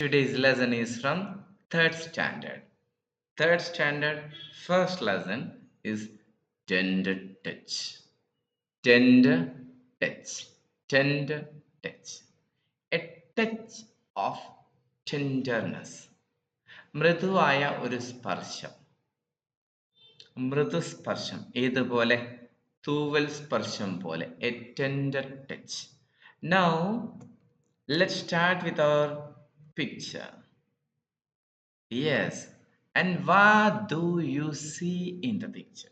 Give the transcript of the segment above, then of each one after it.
Today's lesson is from third standard. Third standard, first lesson is tender touch. Tender touch. Tender touch. A touch of tenderness. മൃദുവായ ഒരു സ്പർശം മൃദുസ്പർശം ഏതുപോലെ തൂവൽ സ്പർശം പോലെ a tender touch now let start with our picture. Yes. And what do you see in the picture?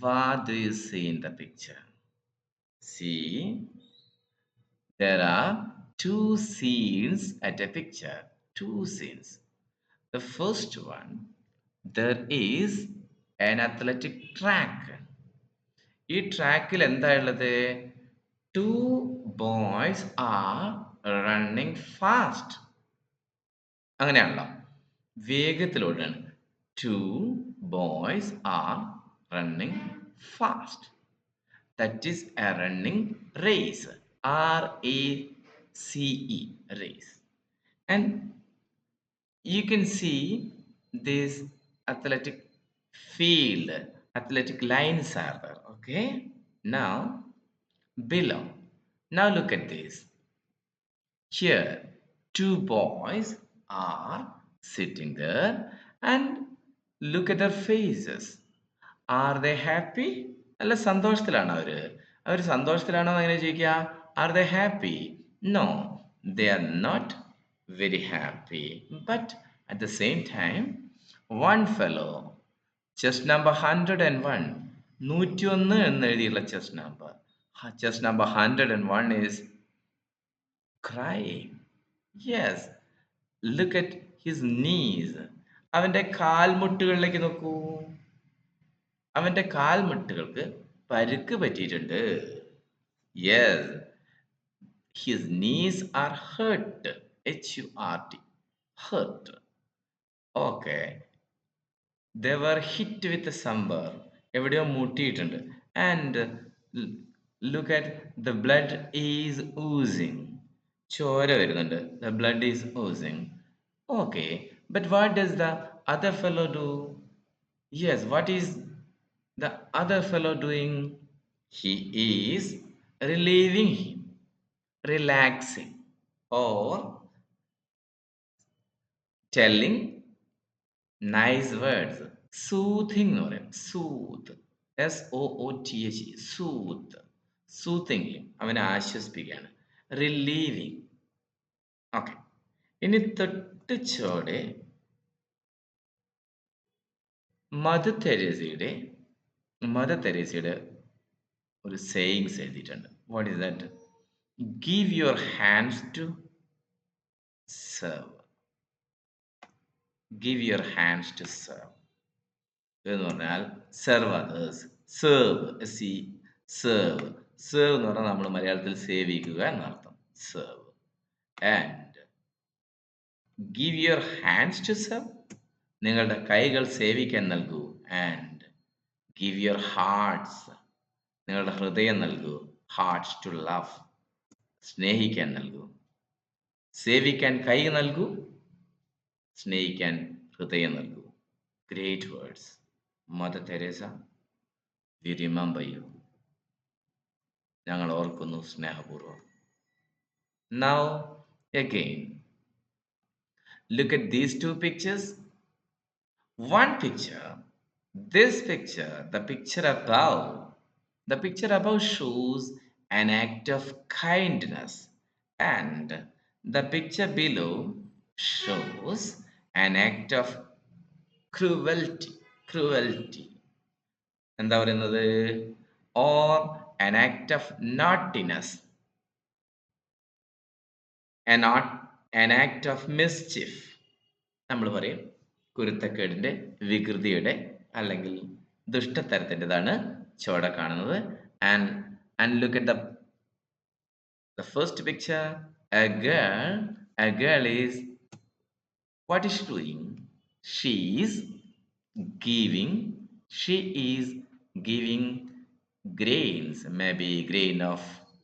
What do you see in the picture? See, there are two scenes at a picture. Two scenes. The first one, there is an athletic track. ഈ ട്രാക്കിൽ എന്താ ഉള്ളത് two boys are running fast അങ്ങനെയാണല്ലോ വേഗത്തിലോടാണ് two boys are running fast that is a running race R A C E race and you can see this athletic field athletic lines are there okay now below now look at this here two boys are sitting there and look at their faces. Are they happy? അല്ല സന്തോഷത്തിലാണ് അവർ? അവർ സന്തോഷത്തിലാണോ എങ്ങനെ ചോദിക്കുക? Are they happy no they are not very happy but at the same time one fellow time, one fellow, chest number 101, നൂറ്റിയൊന്ന് എന്ന് എഴുതിയുള്ള chest number chest number hundred and one is crime yes look at his knees അവന്റെ കാൽമുട്ടുകളിലേക്ക് നോക്കൂ. അവന്റെ കാൽമുട്ടുകൾക്ക് പരുക്ക് പറ്റിയിട്ടുണ്ട്. Yes his knees are hurt H U R T hurt okay there hit with somewhere. എവിടെയോ മുട്ടിയിട്ടുണ്ട്. And look at the blood is oozing ചോര വരുന്നുണ്ട്. The blood is oozing okay but what does the other fellow do yes what is the other fellow doing he is relieving him relaxing or telling nice words soothing എന്ന് പറയും. Soothe S O O T H soothe soothing അവനെ ആശ്വസിപ്പിക്കുകയാണ്. Relieving okay ഇനി തൊട്ട് ചോടെ mother തെരേസയുടെ mother തെരേസയുടെ ഒരു sayings എഴുതിയിട്ടുണ്ട്. What is that give your hands to serve give your hands to serve എന്ന് പറഞ്ഞാൽ serve others serve see serve serve എന്ന് പറഞ്ഞാൽ നമ്മൾ മലയാളത്തിൽ സേവിക്കുക എന്നർത്ഥം. Serve and give your hands to serve നിങ്ങളുടെ കൈകൾ സേവിക്കാൻ നൽകൂ. ആൻഡ് ഗിവ് യുവർ ഹാർട്ട്സ് നിങ്ങളുടെ ഹൃദയം നൽകൂ. ഹാർട്ട്സ് ടു ലവ് സ്നേഹിക്കാൻ നൽകൂ. സേവിക്കാൻ കൈ നൽകൂ. സ്നേഹിക്കാൻ ഹൃദയം നൽകൂ. Great words mother Teresa we remember you ഞങ്ങൾ ഓർക്കുന്നു സ്നേഹപൂർവ്വം now again look at these two pictures one picture this picture the picture above the picture above shows an act of kindness and the picture below shows an act of cruelty cruelty എന്താ പറയുന്നത് or an act of naughtiness an, an act of mischief നമ്മൾ പറയും കുരുത്തക്കേടിന്റെ വികൃതിയുടെ അല്ലെങ്കിൽ ദുഷ്ടതരത്തിന്റെതാണ് ചുവടെ കാണുന്നത്. And and look at the first picture a girl a girl is what is doing she is giving she is giving grains maybe grain of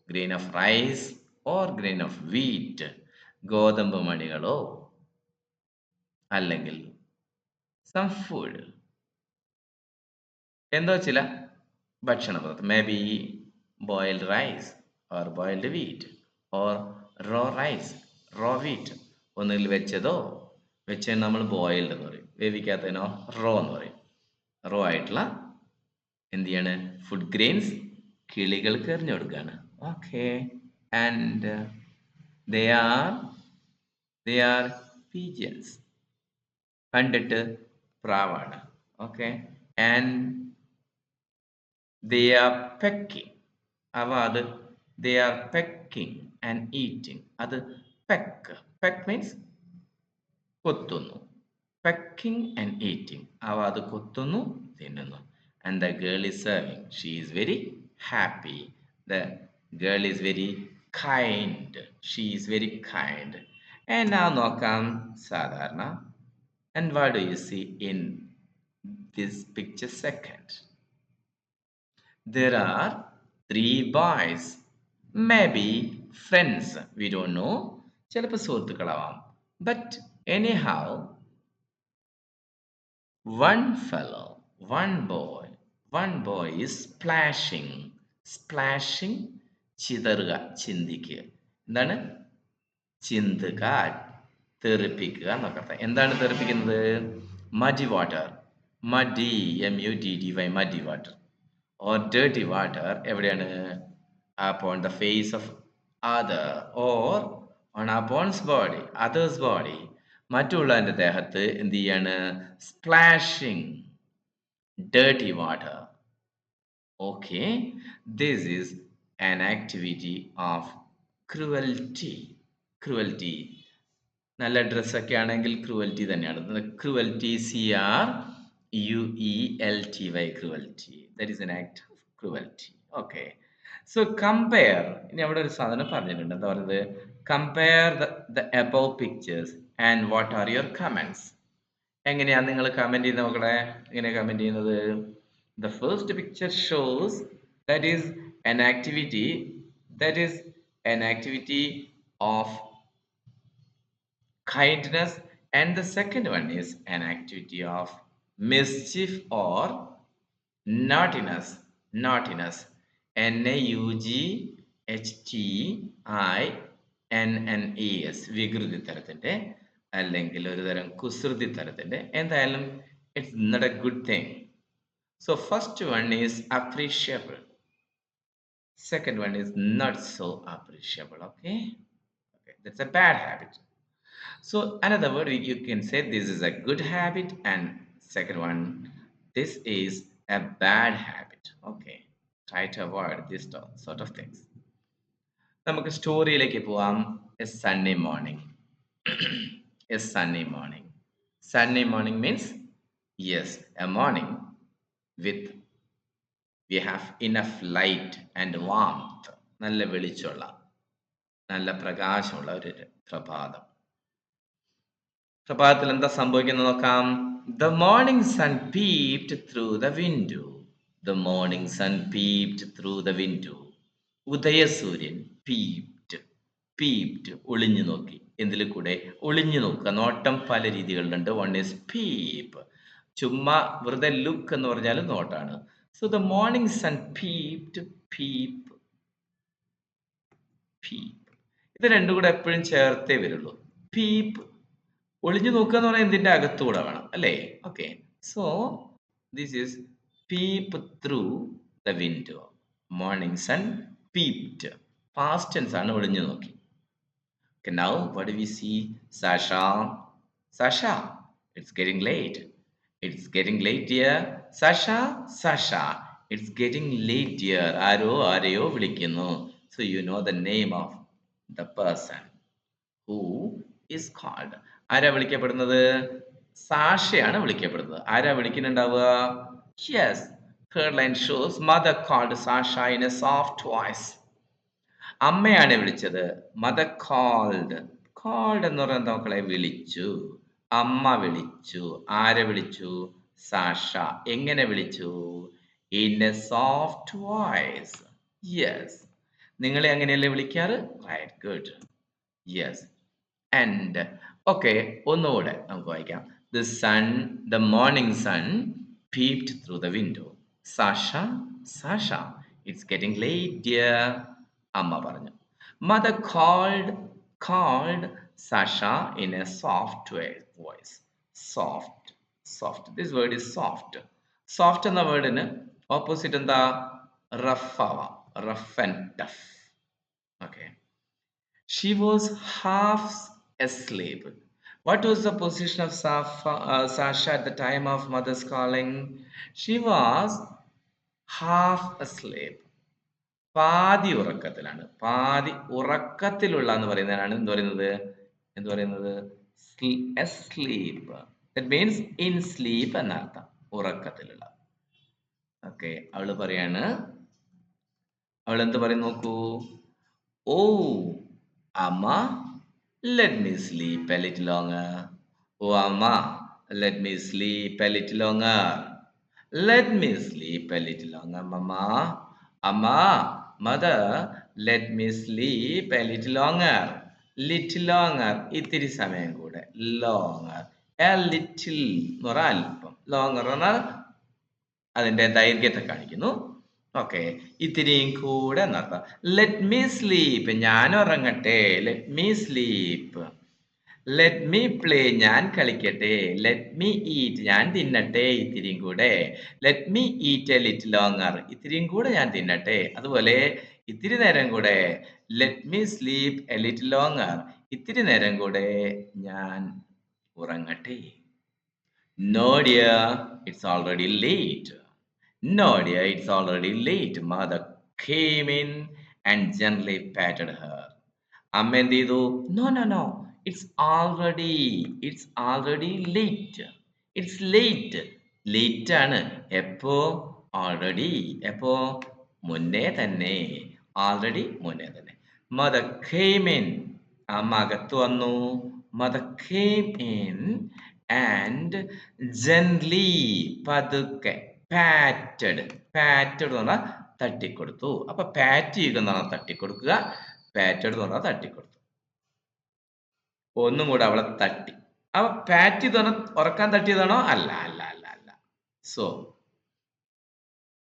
grain of rice or grain of wheat ഗോതമ്പ് മണികളോ അല്ലെങ്കിൽ some food എന്തോ ചില ഭക്ഷണ പദാർത്ഥം maybe boiled rice or boiled wheat or raw rice raw wheat ഒന്നുകിൽ വെച്ചതോ വെച്ചതിന് നമ്മൾ ബോയിൽഡ് എന്ന് പറയും. വേവിക്കാത്തതിനോ റോ എന്ന് പറയും. റോ ആയിട്ടുള്ള എന്ത് ചെയ്യാണ് ഫുഡ് ഗ്രെയിൻസ് കിളികൾക്ക് എറിഞ്ഞു കൊടുക്കുകയാണ് okay and they are they are pigeons കണ്ടിട്ട് പ്രാവാണ്. Okay and they are pecking അവ അത് they are pecking and eating അത് പെക്ക് പെക്ക് മീൻസ് കൊത്തുന്നു. പെക്കിംഗ് ആൻഡ് ഈറ്റിംഗ് അവ അത് കൊത്തുന്നു തിന്നുന്നു. and the girl is serving she is very happy the girl is very kind she is very kind and നാ നോക്കാം സാധാരണ and what do you see in this picture second there are three boys maybe friends we don't know ചിലപ്പോൾ സുഹൃത്തുക്കളാവാം but anyhow one fellow one boy one boy is splashing. Splashing ചിതറുക ചിന്തിക്കുക. എന്താണ്? ചിന്തുക തെറിപ്പിക്കുക എന്നൊക്കെ അർത്ഥം. എന്താണ് തെറിപ്പിക്കുന്നത്? Muddy water muddy M U D D Y muddy water or dirty water എവിടെയാണ്? Upon the face of other or on upon's body others body മറ്റുള്ളവന്റെ ദേഹത്ത് എന്ത് ചെയ്യാണ്? Splashing dirty water. Okay, this is an activity of cruelty. Cruelty. നല്ല ഡ്രസ്സൊക്കെ ആണെങ്കിൽ cruelty തന്നെയാണ്. Cruelty C R U E L T Y cruelty that is an act of cruelty okay so compare ഇനി അവിടെ ഒരു സാധനം പറഞ്ഞിട്ടുണ്ട്. എന്താ പറയുന്നത്? Compare the above pictures and what are your comments എങ്ങനെയാ നിങ്ങൾ കമന്റ് ചെയ്യുന്ന മക്കളെ? എങ്ങനെയാ കമന്റ് ചെയ്യുന്നത്. The first picture shows that is an activity that is an activity of kindness and the second one is an activity of mischief or naughtiness naughtiness N A U G H T I N N E S വികൃതി തരത്തിന്റെ അല്ലെങ്കിൽ ഒരുതരം കുസൃതി തരത്തിന്റെ എന്തായാലും it's not a good thing so first one is appreciable second one is not so appreciable okay it's a bad habit so another word you can say this is a good habit and second one this is a bad habit okay try to avoid this sort of things നമുക്ക് സ്റ്റോറിയിലേക്ക് പോവാം. A Sunday morning a sunny morning. Sunny morning means yes, a morning with we have enough light and warmth. നല്ല വെളിച്ചുള്ള നല്ല പ്രകാശമുള്ള ഒരു പ്രഭാതം. പ്രഭാതത്തിൽ എന്താ സംഭവിക്കുന്നത് നോക്കാം. The morning sun peeped through the window the morning sun peeped through the window ഉദയസൂര്യൻ peeped peeped ഒളിഞ്ഞു നോക്കി. എന്തിൽ കൂടെ ഒളിഞ്ഞു നോക്കുക. നോട്ടം പല രീതികളിലുണ്ട്. വൺ ഈസ് പീപ്പ് ചുമ്മാ വെറുതെ ലുക്ക് എന്ന് പറഞ്ഞാൽ നോട്ടാണ്. So the morning sun peeped peep ഇത് രണ്ടും കൂടെ എപ്പോഴും ചേർത്തേ വരുള്ളൂ. പീപ്പ് ഒളിഞ്ഞു നോക്കുക എന്ന് പറഞ്ഞാൽ എന്തിന്റെ അകത്തുകൂടെ വേണം അല്ലേ? Okay so this is peep through the window morning sun peeped past tense ആണ് ഒളിഞ്ഞു നോക്കി. Okay, now what do we see? Sasha. Sasha, it's getting late. It's getting late, dear. Sasha, Sasha, it's getting late, dear. ആരോ ആരെയോ വിളിക്കുന്നു. So you know the name of the person who is called. ആരാ വിളിക്കപ്പെടുന്നത് സാഷയാണ് വിളിക്കപ്പെടുന്നത് ആരാ വിളിക്കുന്നുണ്ടാവുക yes line shows mother called Sasha in a soft voice അമ്മയാണ് വിളിച്ചത്. മദർ കോൾഡ് കോൾഡ് എന്ന് പറയുന്നത് മക്കളെ? വിളിച്ചു. അമ്മ വിളിച്ചു. ആരെ വിളിച്ചു? സാഷ. എങ്ങനെ വിളിച്ചു? In a soft voice yes നിങ്ങളെ അങ്ങനെയല്ലേ വിളിക്കാറ്? Right good yes and okay ഒന്നുകൂടെ നമുക്ക് വായിക്കാം. The sun the morning sun peeped through the window Sasha Sasha it's getting late dear അമ്മ പറഞ്ഞു. Mother called called Sasha in a soft voice soft soft this word is soft soft എന്ന വേർഡിന് opposite എന്താ? Rough ആവാം rough and tough okay she was half asleep. What was the position of Safa, uh, Sasha at the time of mother's calling? She was half asleep. പാതി ഉറക്കത്തിലാണ്. പാതി ഉറക്കത്തിലുള്ള എന്ന് പറയുന്നതിനാണ് എന്ത് പറയുന്നത്? എന്ത് പറയുന്നത്? Sleep that means in sleep എന്നർത്ഥം ഉറക്കത്തിലുള്ള. Okay അവൾ പറയാണ്. അവൾ എന്ത് പറയും നോക്കൂ? ഓ അമ്മ let me sleep a little longer. Oh, Amma, let me sleep a little longer. Let me sleep a little longer, Mama. Amma, mother, let me sleep a little longer. Little longer ഇത്തിരി സമയം കൂടെ. Longer A little എന്ന് പറഞ്ഞാൽ അല്പം. Longer എന്നാൽ അതിന്റെ ദൈർഘ്യത്തെ കാണിക്കുന്നു. Okay ഇത്തിരിയും കൂടെ നടത്താം ലെറ്റ് മീ സ്ലീപ്പ് ഞാൻ ഉറങ്ങട്ടെ. Let me sleep let me play ഞാൻ കളിക്കട്ടെ. ലെറ്റ് മീ ഈറ്റ് ഞാൻ തിന്നട്ടെ ഇത്തിരിയും കൂടെ. Let me eat a little longer ഇത്തിരിയും കൂടെ ഞാൻ തിന്നട്ടെ. അതുപോലെ ഇത്തിരി നേരം കൂടെ. Let me sleep a little longer ഇത്തിരി നേരം കൂടെ ഞാൻ ഉറങ്ങട്ടെ. No dear it's already late No, dear, it's already late. Mother came in and gently patted her. അമ്മ എന്ത് ചെയ്തു? No no no it's already it's already late it's late late ആണ്. എപ്പോ? Already എപ്പോ? മുന്നേ തന്നെ. ആൾറെഡി മുന്നേ തന്നെ. മദ ഖേമിൻ അമ്മ അകത്ത് വന്നു. Mother came in and gently പതുക്കെ പാറ്റഡ് പാറ്റഡ് എന്ന് പറഞ്ഞാൽ തട്ടിക്കൊടുത്തു. അപ്പൊ പാറ്റ് ചെയ്യുക എന്ന് പറഞ്ഞാൽ തട്ടിക്കൊടുക്കുക. പാറ്റഡ് എന്ന് പറഞ്ഞാൽ തട്ടിക്കൊടുത്തു. ഒന്നും കൂടെ അവളെ തട്ടി. അവ പാറ്റ് തന്നെ ഉറക്കാൻ തട്ടിയതാണോ? അല്ല അല്ല അല്ല അല്ല. സോ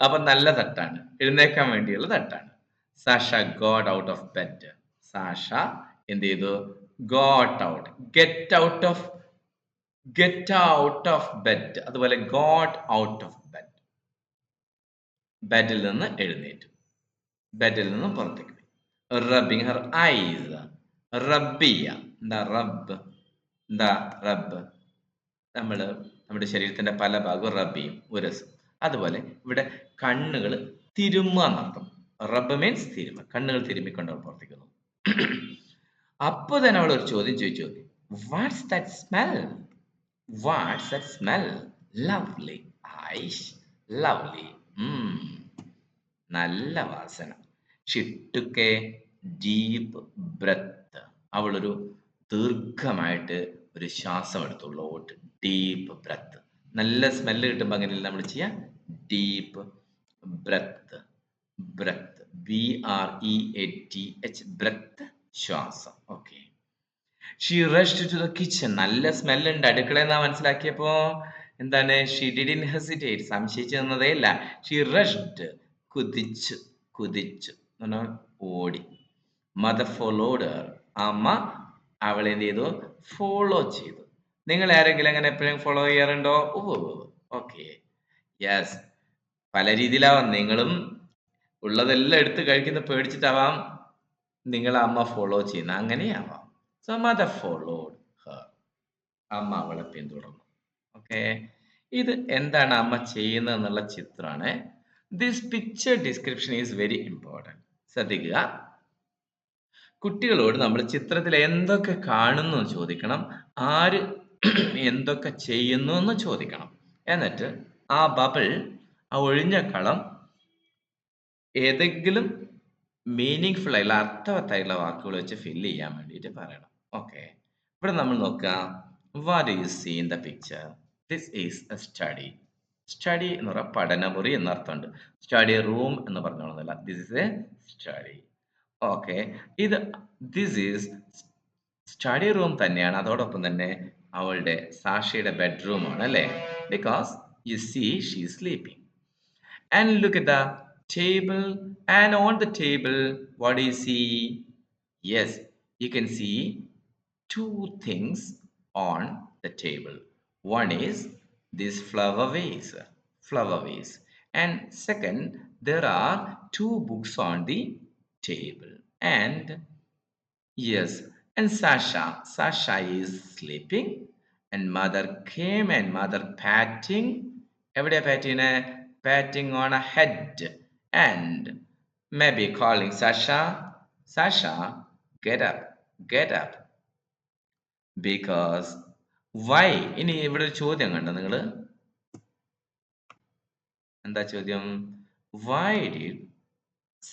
അപ്പൊ നല്ല തട്ടാണ്. എഴുന്നേക്കാൻ വേണ്ടിയുള്ള തട്ടാണ്. Sasha got out of bed Sasha എന്ത് ചെയ്തു got out get out of get out of bed അതുപോലെ ഗോട്ട് ഔട്ട് ഓഫ് ബെഡ് ബെഡിൽ നിന്ന് എഴുന്നേറ്റു. ബെഡിൽ നിന്ന് പുറത്തേക്ക് റബ്ബിങ് ഹർ ഐസ് റബ്ബ് എന്താ റബ്ബ്? റബ്ബ്? നമ്മൾ നമ്മുടെ ശരീരത്തിന്റെ പല ഭാഗവും റബ്ബ് ചെയ്യും ഉരസും അതുപോലെ ഇവിടെ കണ്ണുകൾ തിരുമ്മ എന്നർത്ഥം റബ്ബ് മീൻസ് തിരുമ കണ്ണുകൾ തിരുമ്മിക്കൊണ്ട് അവൾ പ്രവർത്തിക്കുന്നു. അപ്പോൾ തന്നെ അവൾ ഒരു ചോദ്യം ചോദിച്ചു. What's that smell what's that smell lovely ഐഷ് lovely നല്ല വാസന. She took a deep breath അവളൊരു ദീർഘമായിട്ട് ഒരു ശ്വാസം എടുത്തുള്ളൂ ഡീപ്പ് ബ്രത്ത്. നല്ല സ്മെല്ല് കിട്ടുമ്പോൾ അങ്ങനെ നമ്മൾ ചെയ്യാം. Deep breath. Breath. B R E A T H. Breath ശ്വാസം. Okay. She rushed to the kitchen. നല്ല സ്മെല്ലുണ്ട്. അടുക്കളയെന്നാ മനസ്സിലാക്കിയപ്പോ എന്താണ്? She didn't hesitate. സംശയിച്ചു നിന്നതേ ഇല്ല. ഷീ റഷ്ഡ് കുതിച്ചു കുതിച്ചു. ഓടി. മദർ ഫോളോഡ് അമ്മ അവളെ എന്ത് ചെയ്തു? ഫോളോ ചെയ്തു. നിങ്ങൾ ആരെങ്കിലും അങ്ങനെ എപ്പോഴും ഫോളോ ചെയ്യാറുണ്ടോ? ഓ ഓക്കെ യെസ് പല രീതിയിലാവാം. നിങ്ങളും ഉള്ളതെല്ലാം എടുത്ത് കഴിക്കുന്ന പേടിച്ചിട്ടാവാം നിങ്ങൾ അമ്മ ഫോളോ ചെയ്യുന്ന. അങ്ങനെയാവാം. സോ മദർ ഫോളോഡ് ഹർ അമ്മ അവളെ പിന്തുടർന്നു. ഓക്കെ ഇത് എന്താണ് അമ്മ ചെയ്യുന്നത് എന്നുള്ള ചിത്രമാണ്. This picture description is very important ശ്രദ്ധിക്കുക. കുട്ടികളോട് നമ്മൾ ചിത്രത്തിൽ എന്തൊക്കെ കാണുന്നു എന്ന് ചോദിക്കണം. ആര് എന്തൊക്കെ ചെയ്യുന്നു എന്ന് ചോദിക്കണം. എന്നിട്ട് ആ ബബിൾ ആ ഒഴിഞ്ഞ കളം ഏതെങ്കിലും മീനിങ് ഫുൾ ആയിട്ടുള്ള അർത്ഥവത്തായിട്ടുള്ള വാക്കുകൾ വെച്ച് ഫില്ല് ചെയ്യാൻ വേണ്ടിയിട്ട് പറയണം. ഓക്കെ ഇവിടെ നമ്മൾ നോക്കാം what you see in the picture this is a study study എന്ന് പറഞ്ഞാൽ പഠനമുറി എന്നർത്ഥമുണ്ട്. സ്റ്റഡി റൂം എന്ന് പറഞ്ഞോളന്നില്ല this is a study okay ഇത് ദിസ് ഈസ് സ്റ്റഡി റൂം തന്നെയാണ് അതോടൊപ്പം തന്നെ അവളുടെ സാഷയുടെ ബെഡ്റൂമാണ് അല്ലേ because you see she sleeping and look at the table and on the table what do you see yes you can see two things on the table one is this flower vase flower vase and second there are two books on the table and yes and sasha sasha is sleeping and mother came and mother patting Every പാറ്റിന് patting on a head and maybe calling sasha sasha get up get up because why ഇനി ഇവിടെ ഒരു ചോദ്യം കണ്ടോ നിങ്ങൾ എന്താ ചോദ്യം why did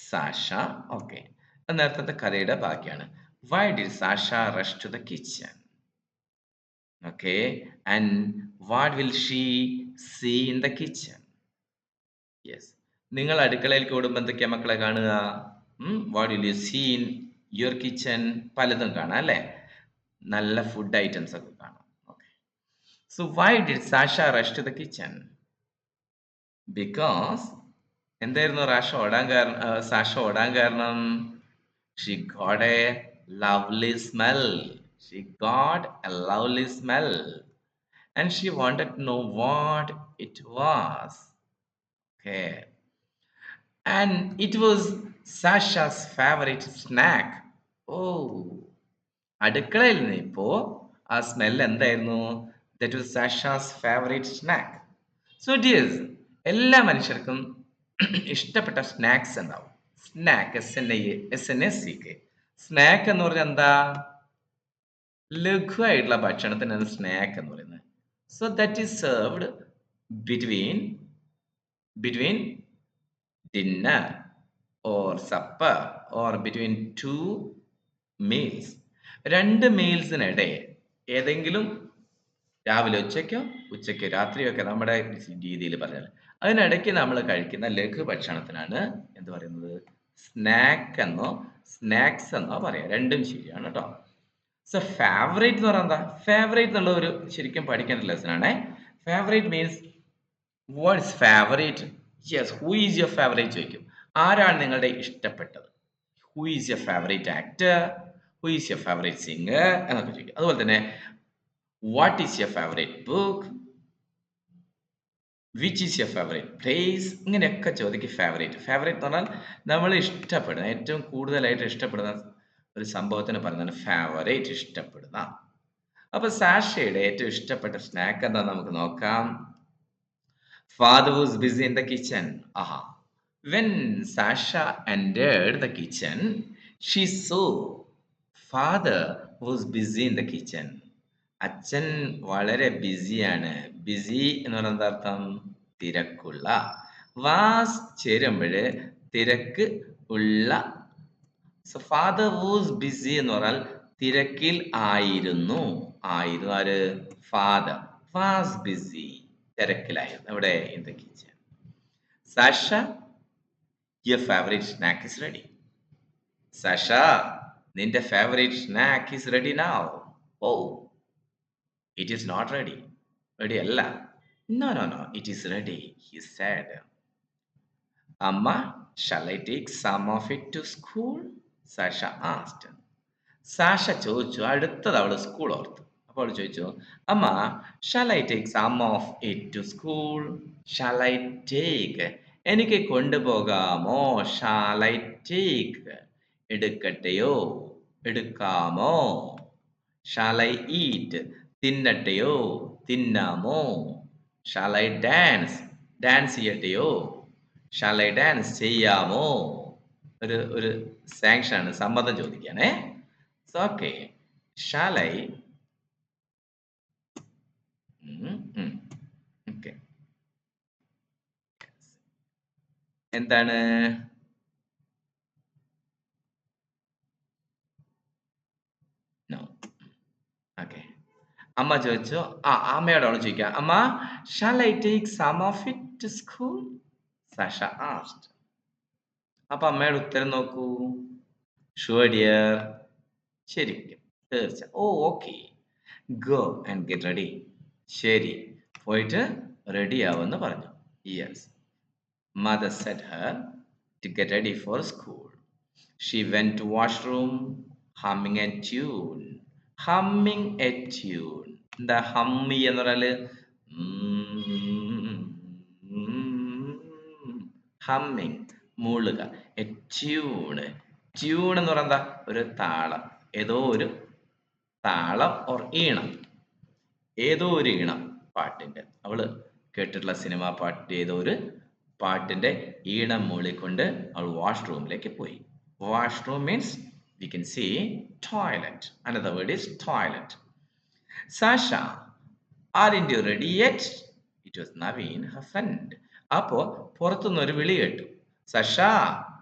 Sasha okay. നേരത്തെ കഥയുടെ ബാക്കിയാണ്. Why did Sasha rush to the kitchen okay. And what will she see in the kitchen yes നിങ്ങൾ അടുക്കളയിലേക്ക് ഓടുമ്പോൾ എന്തൊക്കെയാ മക്കളെ കാണുക? What will you see in your kitchen പലതും കാണാം അല്ലേ? നല്ല ഫുഡ് ഐറ്റംസ് ഒക്കെ കാണാം. Okay. So why did Sasha rush to the kitchen because എന്തായിരുന്നു റാഷ ഓടാൻ കാരണം ആ, സാഷ ഓടാൻ കാരണം? She got a lovely smell she got a lovely smell and she wanted to know what it was. Okay. And it was Sasha's favorite snack. ഓ. അടുക്കളയിൽ നിന്ന് ഇപ്പോ ആ സ്മെൽ എന്തായിരുന്നു? That was Sasha's favourite snack so dears എല്ലാ മനുഷ്യർക്കും ഇഷ്ടപ്പെട്ട snacks ഉണ്ടാവും snack S N I S N S C K snack എന്ന് പറഞ്ഞാൽ എന്താ? ലഘുവായിട്ടുള്ള ഭക്ഷണത്തിനാണ് സ്നാക്ക് എന്ന് പറയുന്നത്. So that is served between between dinner or supper or between two meals രണ്ട് മീൽസിനിടെ ഏതെങ്കിലും രാവിലെ ഉച്ചയ്ക്കോ ഉച്ചയ്ക്കോ രാത്രിയോ ഒക്കെ നമ്മുടെ രീതിയിൽ പറഞ്ഞാൽ അതിനിടയ്ക്ക് നമ്മൾ കഴിക്കുന്ന ലഘു ഭക്ഷണത്തിനാണ് എന്ത് പറയുന്നത്? സ്നാക്ക് എന്നോ സ്നാക്സ് എന്നോ പറയാം രണ്ടും ശരിയാണ് കേട്ടോ. സോ ഫേവറേറ്റ് എന്ന് പറഞ്ഞാൽ എന്താ? ഫേവറേറ്റ് എന്നുള്ള ഒരു ശരിക്കും പഠിക്കേണ്ട ലെസൺ ആണ്. Favourite means words favourite yes who is your favourite ചോദിക്കും. ആരാണ് നിങ്ങളുടെ ഇഷ്ടപ്പെട്ടത്? Who is your favourite actor who is your favourite singer എന്നൊക്കെ ചോദിക്കും. അതുപോലെ തന്നെ what is your favourite book which is your favourite place ഇങ്ങനെയൊക്കെ ചോദിക്കും ഫേവറേറ്റ് ഫേവറേറ്റ് എന്ന് പറഞ്ഞാൽ നമ്മൾ ഇഷ്ടപ്പെടുന്ന ഏറ്റവും കൂടുതലായിട്ട് ഇഷ്ടപ്പെടുന്ന ഒരു സംഭവത്തിന് പറയുന്നതാണ് ഫേവറേറ്റ് ഇഷ്ടപ്പെടുന്ന. അപ്പൊ സാഷയുടെ ഏറ്റവും ഇഷ്ടപ്പെട്ട സ്നാക്ക് എന്താ നമുക്ക് നോക്കാം. Father was busy in the kitchen Aaha. When Sasha entered the kitchen she saw father was busy in the kitchen. അച്ഛൻ വളരെ ബിസിയാണ്. ബിസി എന്ന് എന്താ അർത്ഥം തിരക്കുള്ള. വാസ് ചേരുമ്പോൾ തിരക്ക് ഉള്ള. സോ ഫാദർ വാസ് ബിസി എന്ന് പറഞ്ഞാൽ തിരക്കിൽ ആയിരുന്നു. ആയിരുന്നു ആര്? ഫാദർ വാസ് ബിസി തിരക്കിലായിരുന്നു. ഇവിടെ in the kitchen Sasha your favourite snack is ready Sasha നിന്റെ favourite snack is ready now oh it is not ready ready അല്ല. No no no it is ready he said അമ്മ shall I take some of it to school Sasha asked Sasha ചോദിച്ചു അടുത്തത് അവൾ school ഓർത്തു. അപ്പോൾ അവൾ ചോദിച്ചു അമ്മ shall I take some of it to school shall I take എനിക്ക് കൊണ്ടുപോകാമോ? ഷാൽ ഐ ടേക്ക് എടുക്കട്ടെയോ? എടുക്കാമോ? ഷാൽ ഐ ഈറ്റ് തിന്നട്ടെയോ? തിന്നാമോ? ഷാലൈ ഡാൻസ് ഡാൻസ് ചെയ്യട്ടെയോ? ഷാലൈ ഡാൻസ് ചെയ്യാമോ? ഒരു ഒരു സാങ്ഷൻ ആണ്. സമ്മതം ചോദിക്കാനേ ഓക്കെ ഷാലൈ എന്താണ് നോ ഓക്കെ അമ്മ ചോദിച്ചു ആ അമ്മയോടാണ് ചോദിക്കുക അമ്മ shall I take some of it to school Sasha asked അപ്പൊ അമ്മയുടെ ഉത്തരം നോക്കൂ ഷുവർ ഡിയർ ശരിക്കും തീർച്ച ഓ okay go and get ready ശരി പോയിട്ട് റെഡി ആവുമെന്ന് പറഞ്ഞു yes mother said her to get ready for school she went to washroom humming a tune humming a tune എന്താ ഹമ്മി എന്ന് പറഞ്ഞാൽ? ഹമ്മിങ് മൂളുക എ ട്യൂണ് ട്യൂൺ എന്ന് പറയുന്നത് ഒരു താളം. ഏതോ ഒരു താളം ഓർ ഈണം. ഏതോ ഒരു ഈണം പാട്ടിന്റെ അവൾ കേട്ടിട്ടുള്ള സിനിമ പാട്ട് ഏതോ ഒരു പാട്ടിന്റെ ഈണം മൂളിക്കൊണ്ട് അവൾ വാഷ്റൂമിലേക്ക് പോയി. Washroom means we can see toilet another word is toilet Sasha are in you ready yet it was Naveen her അപ്പോൾ പുറത്തുനിന്ന് ഒരു വിളി കേട്ടു. Sasha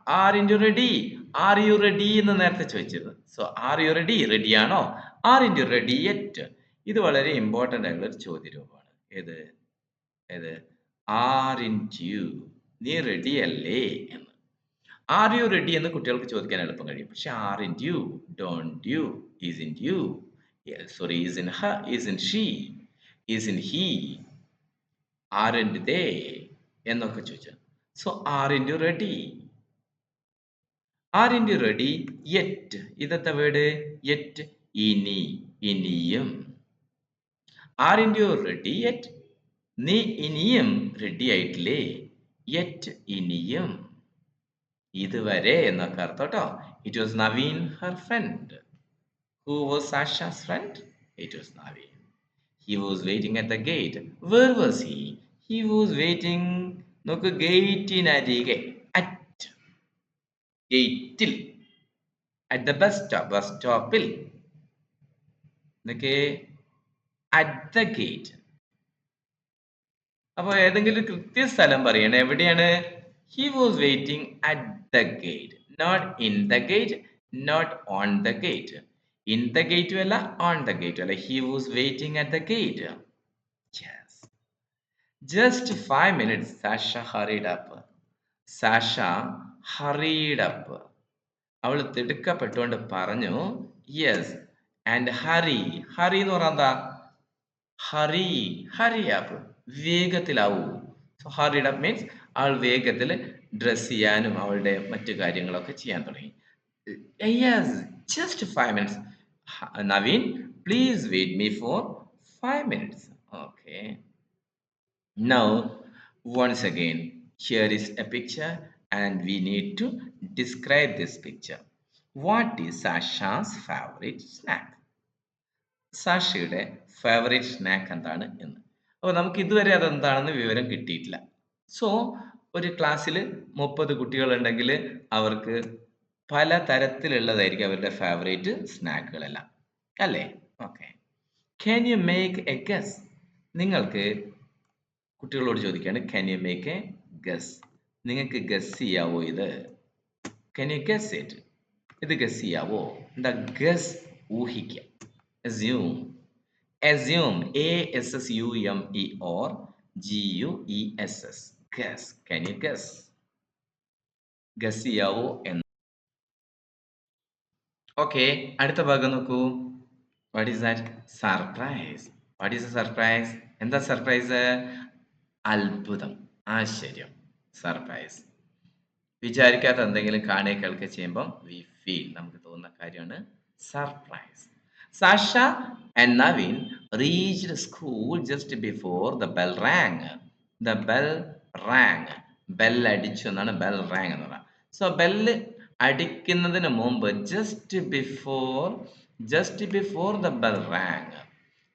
are in you ready are you ready എന്ന് നേരത്തെ ചോദിച്ചത്. So are you ready ready ആണോ? Are in you ready yet ഇത് വളരെ ഇമ്പോർട്ടന്റ് ആയിട്ടുള്ള ഒരു ചോദ്യ രൂപമാണ് ഏത്? ഏത്? ആർ ഇൻ യു നീ റെഡി അല്ലേ എന്ന്. ആർ യു റെഡി എന്ന് കുട്ടികൾക്ക് ചോദിക്കാൻ എളുപ്പം കഴിയും. പക്ഷെ aren't you don't you isn't you sorry isn't he isn't she isn't he aren't they എന്നൊക്കെ ചോദിച്ചു so aren't you ready aren't you ready yet ഇതത്തെ word yet ഇനി ഇനിയും. Are in you ready yet നീ ഇനിയും റെഡി ആയിട്ടില്ലേ? Yet ഇനിയും. ഇതുവരെ എന്നൊക്കെ അർത്ഥം കേട്ടോ. It was Naveen her friend who was Sasha's friend it was Naveen he was waiting at the gate where was he he was waiting നോക്ക് ഗേറ്റിനരികെ അറ്റ് ഗേറ്റിൽ at the bus stop bus സ്റ്റോപ്പിൽ എന്നൊക്കെ അറ്റ് ദ ഗേറ്റ് അപ്പോൾ ഏതെങ്കിലും കൃത്യ സ്ഥലം പറയണേ എവിടെയാണ്? he was waiting at the gate not in the gate not on the gate in the ഗേറ്റും അല്ല ഓൺ ദ ഗേറ്റും അല്ല he was waiting at the gate just five minutes Sasha hurried up Sasha hurried up അവൾ തിടുക്കപ്പെട്ടുകൊണ്ട് പറഞ്ഞു yes and hurry hurry എന്ന് പറഞ്ഞാൽ എന്താ hurry hurry up വേഗത്തിലാവൂ so ഹറിഡ് up means അവൾ വേഗത്തിൽ ഡ്രസ് ചെയ്യാനും അവളുടെ മറ്റു കാര്യങ്ങളൊക്കെ ചെയ്യാൻ തുടങ്ങി. Just five minutes Naveen please wait me for five minutes okay now once again here is a picture and we need to describe this picture what is sasha's favorite snack സാഷയുടെ favourite snack എന്താണ് എന്ന്. അപ്പോൾ നമുക്ക് ഇതുവരെ അതെന്താണെന്ന് വിവരം കിട്ടിയിട്ടില്ല. So ഒരു ക്ലാസ്സിൽ മുപ്പത് കുട്ടികളുണ്ടെങ്കിൽ അവർക്ക് പല തരത്തിലുള്ളതായിരിക്കും അവരുടെ ഫേവറേറ്റ് സ്നാക്കുകളെല്ലാം അല്ലേ? Okay can you make a guess നിങ്ങൾക്ക് കുട്ടികളോട് ചോദിക്കുകയാണ് can you make a guess നിങ്ങൾക്ക് ഗസ് ചെയ്യാവോ ഇത്? ക്യാൻ യു ഗസ് ഇറ്റ് ഇത് ഗസ് ചെയ്യാവോ? എന്താ ഗസ് ഊഹിക്കുക. Assume. Assume. A s s u m e or g u e s s. guess can you guess? Guess ചെയ്യാവോ എന്ന് okay അടുത്ത ഭാഗം നോക്കൂ. What is that surprise what is a surprise എന്താ സർപ്രൈസ് അത്ഭുതം. ആശ്ചര്യം. സർപ്രൈസ് വിചാരിക്കാത്ത എന്തെങ്കിലും കാണുക കേൾക്കുക ചെയ്യുമ്പം വി ഫീൽ നമുക്ക് തോന്നുന്ന കാര്യമാണ് surprise Sasha and Naveen reached school just before the bell rang the bell rang bell അടിച്ചു എന്നാണ് ബെൽ റാങ് എന്ന് പറയുന്നത്. സോ ബെല്ല് അടിക്കുന്നതിന് മുമ്പ് just before just before the bell rang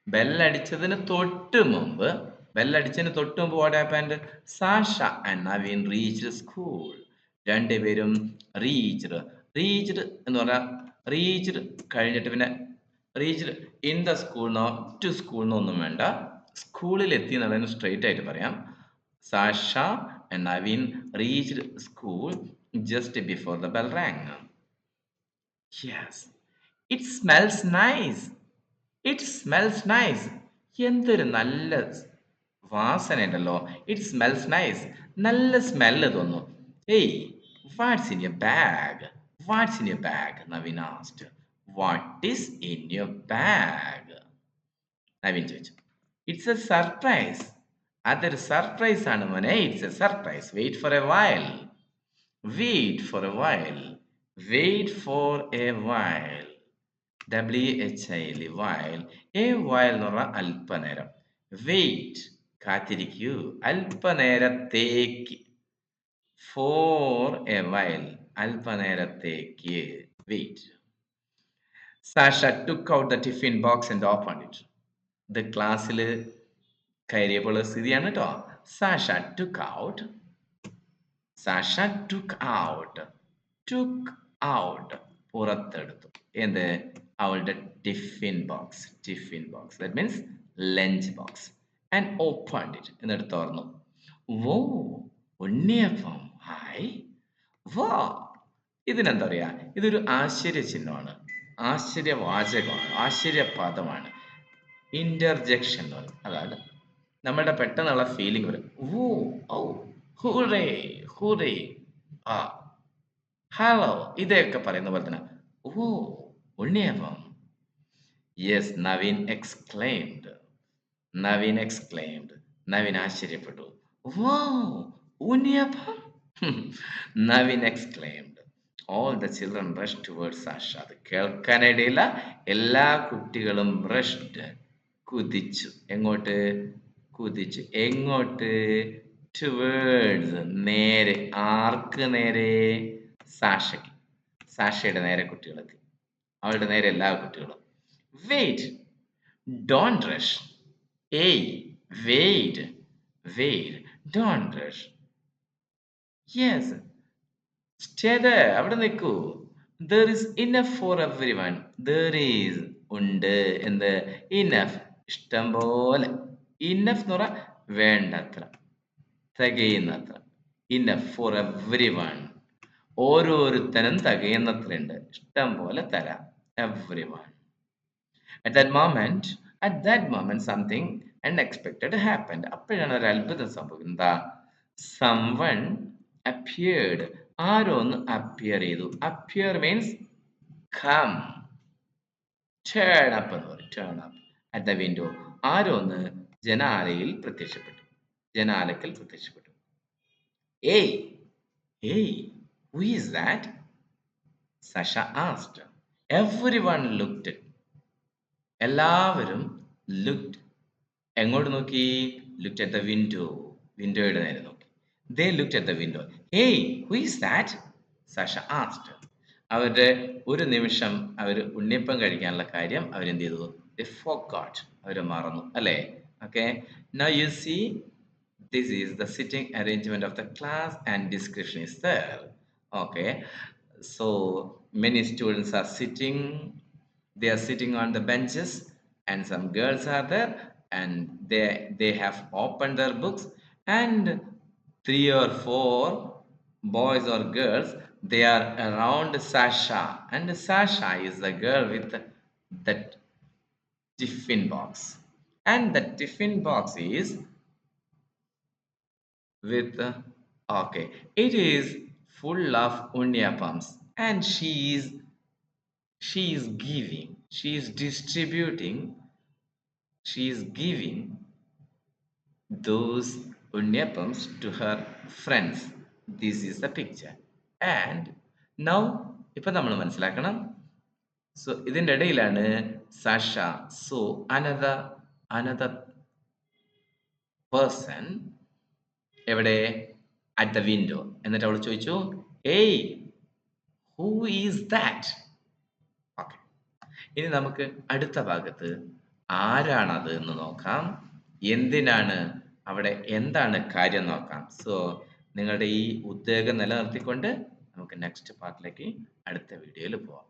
ബെല്ലടിച്ചതിന് തൊട്ട് മുമ്പ് ബെല്ലടിച്ചതിന് തൊട്ട് മുമ്പ് what happened Sasha and Naveen reached school രണ്ടുപേരും റീച്ച്ഡ് റീച്ച്ഡ് എന്ന് പറഞ്ഞാൽ റീച്ച്ഡ് കഴിഞ്ഞിട്ട് പിന്നെ റീച്ച്ഡ് ഇൻ ദ സ്കൂളിനോ ടു സ്കൂളിനോ ഒന്നും വേണ്ട. സ്കൂളിൽ എത്തി എന്നുള്ളതിന് സ്ട്രെയിറ്റ് ആയിട്ട് പറയാം. Sasha and Naveen reached school just before the bell rang yes it smells nice it smells nice എന്തൊരു നല്ല വാസന ഉണ്ടല്ലോ ഇറ്റ് സ്മെൽസ് നൈസ് നല്ല സ്മെല്ല് തോന്നുന്നു. Hey what's in your bag what's in your bag Naveen asked what is in your bag Naveen ചോദിച്ചു. It's a surprise അതൊരു surprise ആണ് മോനെ it's a surprise wait for a while wait for a while wait for a while W H I while a while എന്ന് പറഞ്ഞാൽ അല്പനേരം. Wait കാത്തിരിക്കൂ. അല്പനേരത്തേക്ക്. Four a while അല്പനേരത്തേക്ക്. Wait Sasha took out the tiffin box and open it ഇത് ക്ലാസ്സിൽ കയറിയപ്പോൾ സ്ഥിതിയാണ് കേട്ടോ Sasha took out Sasha took out took out പുറത്തെടുത്തു. എന്ത്? അവളുടെ tiffin box. Tiffin box. That means lunch box. And open it എന്നിട്ട് തുറന്നു. വോ ഉണ്ണിയപ്പം. ഹായ്. വാ. ഇതിനെന്താ പറയാ? ഇതൊരു ആശ്ചര്യ ചിഹ്നമാണ് ആശ്ചര്യവാചകമാണ്. ആശ്ചര്യപാദമാണ്. ഇന്റർജെക്ഷൻ എന്ന് പറയും. അതാണ് നമ്മുടെ പെട്ടെന്നുള്ള ഫീലിംഗ് വരും. ഓ ഔ ഹൂറേ ഹൂറേ ആ ഹലോ ഇതൊക്കെ പറയുന്ന പോലെ തന്നെ ഓ unniyappam. Yes Naveen exclaimed Naveen exclaimed Naveen ആശ്ചര്യപ്പെട്ടു. Wow unniyappam? Naveen exclaimed all the children rush towards Sasha അത് കേൾക്കാനിടയില്ല. എല്ലാ കുട്ടികളും റഷ്ഡ് കുതിച്ചു. എങ്ങോട്ട്? കുതിച്ചു. എങ്ങോട്ട്? ടുവേർഡ്സ് നേരെ. ആർക്ക് നേരെ? സാഷയ്ക്ക് സാഷയുടെ നേരെ കുട്ടികളെത്തി. അവളുടെ നേരെ എല്ലാ കുട്ടികളും. വെയിറ്റ് ഡോൺ റഷ് ഏയ്. Wait wait Don rush yes stay അവിടെ നിൽക്കൂ. There is enough for every one there is ഉണ്ട്. എന്ത്? ഇനഫ് ഇഷ്ടം പോലെ ഇനഫ് എന്ന് പറഞ്ഞാൽ വേണ്ടത്ര. തികയുന്നത്ര. ഇന്നഫ് ഫോർ എവ്രി വൺ ഓരോരുത്തനും തികയുന്നത്രയുണ്ട്. ഇഷ്ടം പോലെ തരാം. Every one at that moment at that moment something unexpected happened അപ്പോഴാണ് ഒരു അത്ഭുതം സംഭവിക്കുന്നത്. എന്താ? സംവൺ അപ്പിയേർഡ് ആരോ ഒന്ന് അപ്പിയർ ചെയ്തു. Appear means come turn up എന്ന് പറയും. Turn up at the window ആരോ ഒന്ന് ജനാലയിൽ പ്രത്യക്ഷപ്പെട്ടു. ജനാലക്കൽ പ്രത്യക്ഷപ്പെട്ടു. Hey hey who that Sasha asked everyone looked എല്ലാവരും ലുക്ഡ് എങ്ങോട്ട് നോക്കി? ലുക്ഡ് അറ്റ് ദ വിൻഡോ വിൻഡോയുടെ നേരെ നോക്കി. They looked at the window hey who that Sasha asked അവരുടെ ഒരു നിമിഷം അവർ ഉണ്ണിയപ്പം കഴിക്കാനുള്ള കാര്യം അവരെന്ത് ചെയ്തു? ഫോഗോട്ട് അവർ മറന്നു. അല്ലേ? okay? Now you see this is the sitting arrangement of the class and description is there. Okay? So many students are sitting they are sitting on the benches and some girls are there and they they have opened their books and three or four boys or girls they are around sasha. And sasha is the girl with that tiffin box and the tiffin box is with okay it is full of unyapams and she is she is giving she is distributing she is giving those unyapams to her friends this is the picture and now ഇപ്പൊ നമ്മൾ മനസ്സിലാക്കണം so ഇതിൻ്റെ ഇടയിലാണ് Sasha so അനദ അനദ person എവിടെ? At the window എന്നിട്ട് അവൾ ചോദിച്ചു ഏയ് ഹൂ ഈസ് ദാറ്റ് ഓക്കെ ഇനി നമുക്ക് അടുത്ത ഭാഗത്ത് ആരാണത് എന്ന് നോക്കാം. എന്തിനാണ്? അവിടെ എന്താണ് കാര്യം നോക്കാം. സോ നിങ്ങളുടെ ഈ ഉദ്വേഗം നിലനിർത്തിക്കൊണ്ട് നമുക്ക് നെക്സ്റ്റ് പാർട്ടിലേക്ക് അടുത്ത വീഡിയോയിൽ പോവാം.